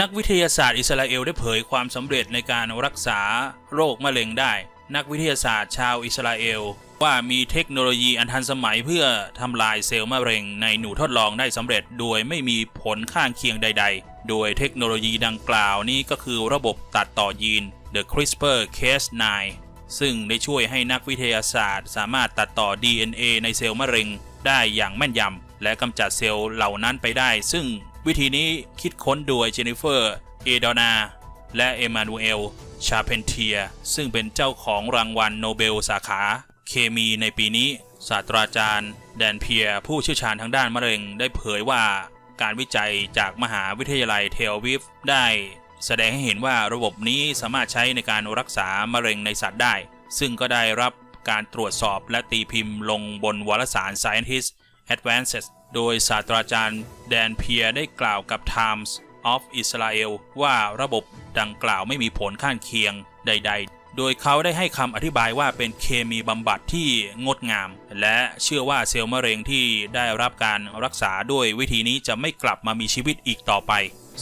นักวิทยาศาสตร์อิสราเอลได้เผยความสำเร็จในการรักษาโรคมะเร็งได้ นักวิทยาศาสตร์ชาวอิสราเอล ว่ามีเทคโนโลยีอันทันสมัยเพื่อทำลายเซลล์มะเร็งในหนูทดลองได้สำเร็จ โดยไม่มีผลข้างเคียงใด ๆ โดยเทคโนโลยีดังกล่าวนี้ก็คือระบบตัดต่อยีน The CRISPR-Cas9 ซึ่งได้ช่วยให้นักวิทยาศาสตร์ สามารถตัดต่อ DNA ในเซลล์มะเร็งได้อย่างแม่นยำและกำจัดเซลล์เหล่านั้นไปได้ ซึ่ง วิธีนี้คิดค้นโดยเจนนิเฟอร์ เอดอนา และเอมานูเอล ชาเพนเทีย ซึ่งเป็นเจ้าของรางวัลโนเบลสาขา เคมีในปีนี้ ศาสตราจารย์ แดนเพีย ผู้เชี่ยวชาญทางด้านมะเร็งได้เผยว่า การวิจัยจากมหาวิทยาลัยเทลวิฟได้ แสดงให้เห็นว่าระบบนี้สามารถใช้ในการรักษามะเร็งในสัตว์ได้ ซึ่งก็ได้รับการตรวจสอบและตีพิมพ์ลงบนวารสาร Scientist Advances โดยศาสตราจารย์แดนเพียได้กล่าวกับ Times of Israel ว่าระบบดังกล่าวไม่มีผลข้างเคียงใด ๆ โดยเขาได้ให้คำอธิบายว่าเป็นเคมีบำบัดที่งดงาม และเชื่อว่าเซลล์มะเร็งที่ได้รับการรักษาด้วยวิธีนี้จะไม่กลับมามีชีวิตอีกต่อไป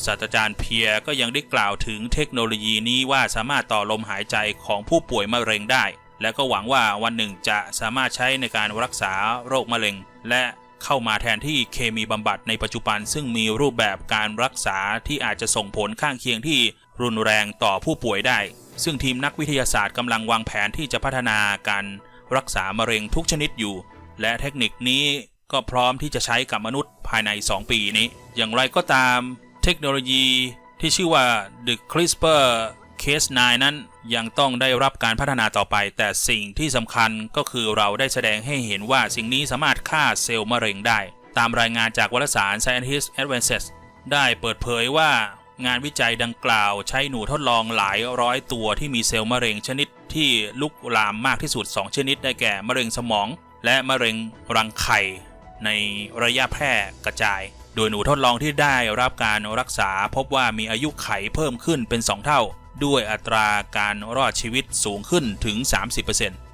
ศาสตราจารย์เพียก็ยังได้กล่าวถึงเทคโนโลยีนี้ว่าสามารถต่อลมหายใจของผู้ป่วยมะเร็งได้ และก็หวังว่าวันหนึ่งจะสามารถใช้ในการรักษาโรคมะเร็ง และ เข้ามาแทนที่เคมีบำบัดในปัจจุบัน ซึ่งมีรูปแบบการรักษาที่อาจจะส่งผลข้างเคียงที่รุนแรงต่อผู้ป่วยได้ ซึ่งทีมนักวิทยาศาสตร์กำลังวางแผนที่จะพัฒนาการรักษามะเร็งทุกชนิดอยู่ และเทคนิคนี้ก็พร้อมที่จะใช้กับมนุษย์ภายใน 2 ปีนี้ อย่างไรก็ตาม เทคโนโลยีที่ชื่อว่า The CRISPR Cas9 นั้นยังต้องได้รับการพัฒนาต่อไป แต่สิ่งที่สำคัญก็คือเราได้แสดงให้เห็นว่าสิ่งนี้สามารถฆ่าเซลล์มะเร็งได้ ตามรายงานจากวารสาร Scientist Advances ได้เปิดเผยว่างานวิจัยดังกล่าวใช้หนูทดลองหลายร้อยตัวที่มีเซลล์มะเร็งชนิดที่ลุกลามมากที่สุด 2 ชนิดได้แก่มะเร็งสมอง และมะเร็งรังไข่ ในระยะแพร่กระจาย โดยหนูทดลองที่ได้รับการรักษาพบว่ามีอายุไขเพิ่มขึ้นเป็น 2 เท่า ด้วยอัตราการรอดชีวิตสูงขึ้นถึง 30%